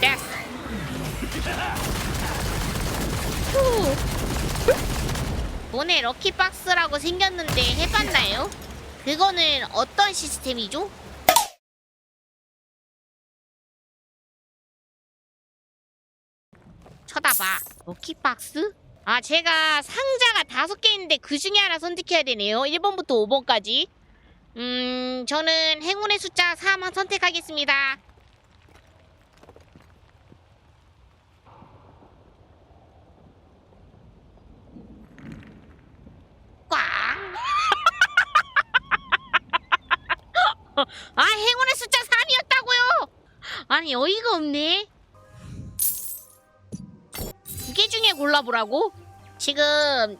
됐어. 후. 돈에 럭키박스라고 생겼는데 해봤나요? 그거는 어떤 시스템이죠? 쳐다봐. 럭키박스? 아, 제가 상자가 다섯 개 있는데 그 중에 하나 선택해야 되네요. 1번부터 5번까지. 음, 저는 행운의 숫자 3 선택하겠습니다. 꽝! 아, 행운의 숫자 3이었다고요! 아니, 어이가 없네. 두 개 중에 골라보라고? 지금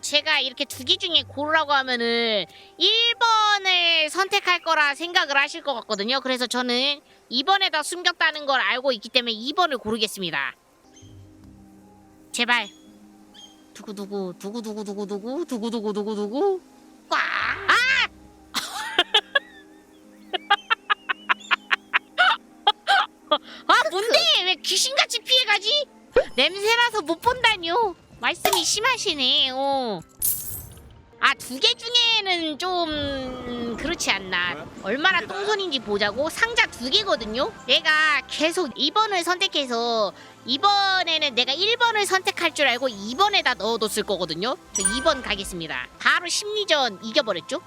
제가 이렇게 두 개 중에 고르라고 하면은 1번을 선택할 거라 생각을 하실 것 같거든요. 그래서 저는 2번에다 숨겼다는 걸 알고 있기 때문에 2번을 고르겠습니다. 제발. 두구두구 두구두구 두구두구 두구두구 두구두구 꽝! 냄새나서 못 본다뇨. 말씀이 심하시네. 어. 아, 두 개 중에는 좀 음, 그렇지 않나. 얼마나 똥손인지 보자고. 상자 두 개거든요. 내가 계속 2번을 선택해서 이번에는 내가 1번을 선택할 줄 알고 2번에다 넣어뒀을 거거든요. 저 2번 가겠습니다. 바로 심리전 이겨버렸죠?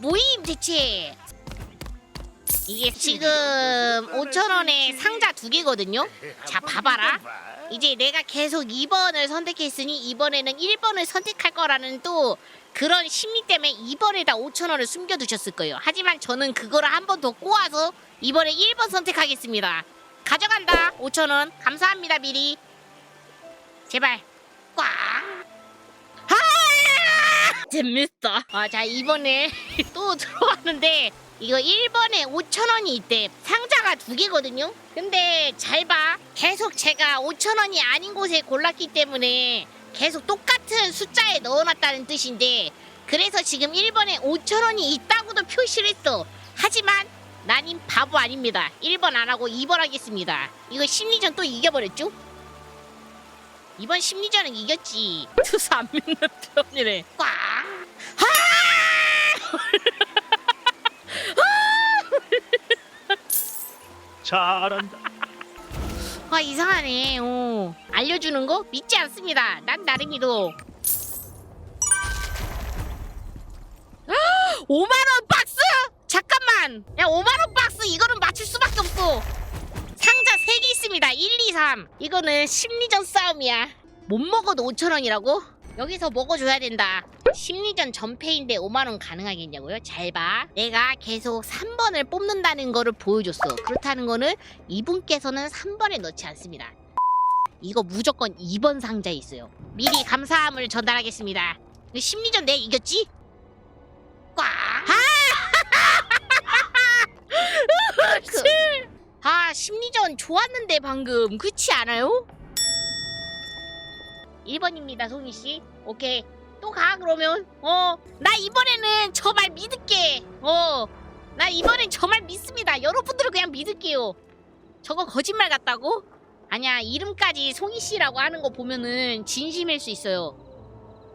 모임 대체. 이게 지금 5천 원에 상자 두 개거든요. 자 봐봐라. 이제 내가 계속 2번을 선택했으니 이번에는 1번을 선택할 거라는 또 그런 심리 때문에 2번에다 5천 원을 숨겨두셨을 거예요. 하지만 저는 그거를 한 번 더 꼬아서 이번에 1번 선택하겠습니다. 가져간다. 5천 원. 감사합니다 미리. 제발. 꽝 아! 재밌다. 아, 자, 이번에 또 들어왔는데, 이거 1번에 5천원이 있대. 상자가 두 개거든요? 근데 잘 봐. 계속 제가 5천원이 아닌 곳에 골랐기 때문에 계속 똑같은 숫자에 넣어놨다는 뜻인데, 그래서 지금 1번에 5천원이 있다고도 표시를 했어. 하지만, 나님 바보 아닙니다. 1번 안 하고 2번 하겠습니다. 이거 심리전 또 이겨버렸죠? 이번 심리전은 이겼지. 투수 안 믿는 편이래. 꽝. 아! 잘한다. 아 이상하네. 어. 알려주는 거 믿지 않습니다. 난 나름이도. 5만 원 박스? 잠깐만. 야 5만 원 박스 이거는 맞출 수밖에 없어. 상자 3개 있습니다. 1, 2, 3. 이거는 심리전 싸움이야. 못 먹어도 5천 원이라고? 여기서 먹어줘야 된다. 심리전 전패인데 5만 원 가능하겠냐고요? 잘 봐. 내가 계속 3번을 뽑는다는 거를 보여줬어. 그렇다는 거는 이분께서는 3번에 넣지 않습니다. 이거 무조건 2번 상자에 있어요. 미리 감사함을 전달하겠습니다. 심리전 내 이겼지? 꽝! 아! 그, 아 심리전 좋았는데 방금 그렇지 않아요? 1번입니다 송이 씨. 오케이. 또 가 그러면. 어 나 이번에는 저 말 믿을게. 어 나 이번엔 저 말 믿습니다. 여러분들은 그냥 믿을게요. 저거 거짓말 같다고? 아니야 이름까지 송이 씨라고 하는 거 보면은 진심일 수 있어요.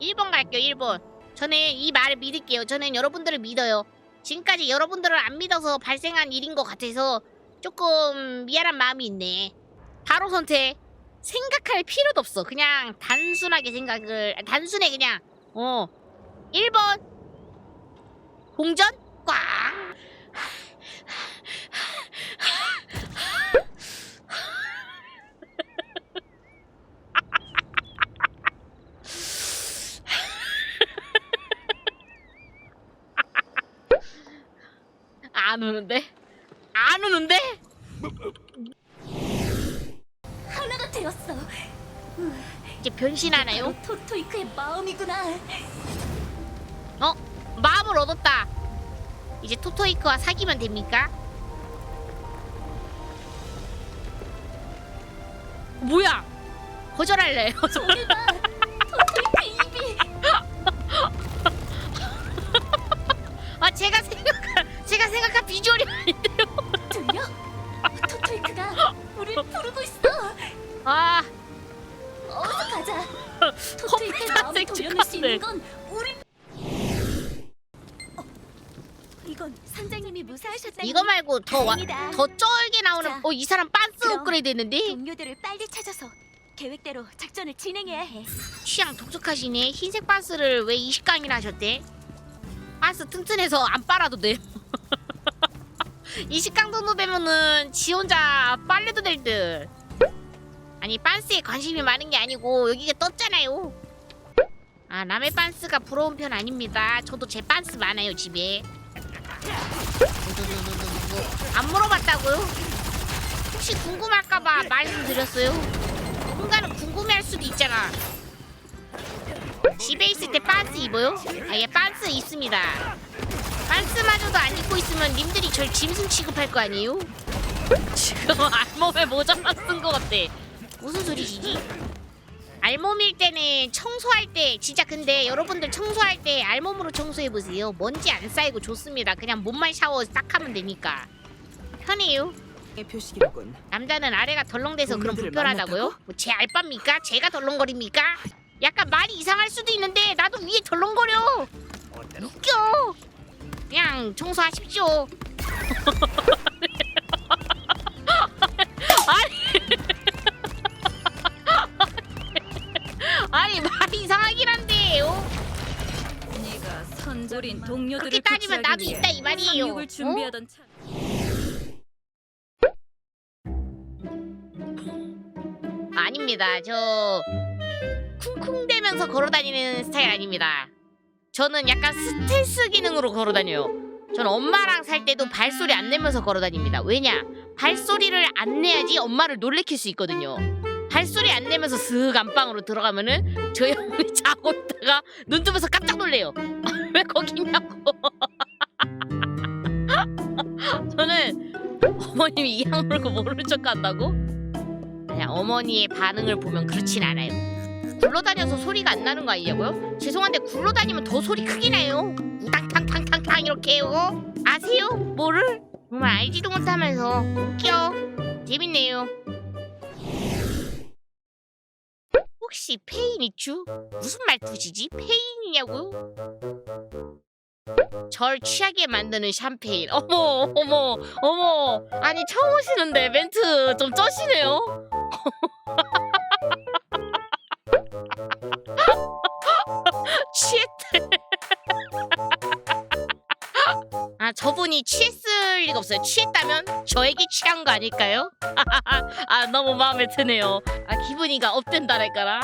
1번 갈게요 1번. 저는 이 말을 믿을게요. 저는 여러분들을 믿어요. 지금까지 여러분들을 안 믿어서 발생한 일인 것 같아서 조금 미안한 마음이 있네. 바로 선택. 생각할 필요도 없어. 그냥 단순하게 생각을 단순해 그냥. 어. 1번. 공전 꽝. 안 오는데? 안 오는데? 이제 변신하나요? 바로 토토이크의 마음이구나. 어? 마음을 얻었다. 이제 토토이크와 사귀면 됩니까? 뭐야? 거절할래. 봐. 토토 수 있는 건 우리. 어, 이건 선장님이 무사하셨다니. 이거 말고 더 와, 다행이다. 더 쩔게 나오는 자, 어이 사람 빤스 그럼. 업그레이드 했는데 동료들을 빨리 찾아서 계획대로 작전을 진행해야 해. 취향 독특하시네. 흰색 빤스를 왜 20강이나 하셨대? 빤스 튼튼해서 안 빨아도 돼. 20강 정도 되면은 지 혼자 빨래도 될 듯. 아니 빤스에 관심이 많은 게 아니고 여기가 떴잖아요. 아 남의 빤스가 부러운 편 아닙니다. 저도 제 빤스 많아요 집에. 안 물어봤다고요? 혹시 궁금할까봐 말씀드렸어요. 누군가는 궁금해할 수도 있잖아. 집에 있을 때 빤스 입어요? 아예 빤스 입습니다. 빤스마저도 안 입고 있으면 님들이 절 짐승 취급할 거 아니에요? 지금 알몸에 모자만 쓴거 같아. 무슨 소리시지? 알몸일 때는 청소할 때 진짜 근데 여러분들 청소할 때 알몸으로 청소해 보세요. 먼지 안 쌓이고 좋습니다. 그냥 몸만 샤워 싹 하면 되니까 편해요. 표식이로군. 남자는 아래가 덜렁대서 그럼 동료들을 불편하다고요? 만났다고? 뭐제 알바입니까? 제가 덜렁거립니까? 약간 말이 이상할 수도 있는데 나도 위에 덜렁거려. 웃겨. 그냥 청소하십시오. 선조린 동료들을 그렇게 따지면 구출하기 나도 위해 있다 이 말이에요. 상륙을 어? 준비하던 차. 아닙니다. 저 쿵쿵대면서 걸어다니는 스타일 아닙니다. 저는 약간 스텔스 기능으로 걸어다녀요. 저는 엄마랑 살 때도 발소리 안 내면서 걸어다닙니다. 왜냐? 발소리를 안 내야지 엄마를 놀래킬 수 있거든요. 발소리 안 내면서 슥 안방으로 들어가면은 저희 어머니 자고 있다가 눈 뜨면서 깜짝 놀래요. 왜 거기 있냐고. 저는 어머님이 이 악물고 모르는 척 한다고? 그냥 어머니의 반응을 보면 그렇진 않아요. 굴러다녀서 소리가 안 나는 거 아니냐고요? 죄송한데 굴러다니면 더 소리 크게 나요. 우당탕탕탕탕 이렇게요. 아세요? 뭐를? 정말 알지도 못하면서 웃겨. 재밌네요. 혹시 페인 이슈? 무슨 말투시지? 페인이냐고요? 절 취하게 만드는 샴페인. 어머, 어머, 어머. 아니 처음 오시는데 멘트 좀 쩌시네요. 아 저분이 취했을 리가 없어요. 취했다면 저에게 취한 거 아닐까요? 아 너무 마음에 드네요. 아 기분이가 업된다랄까라.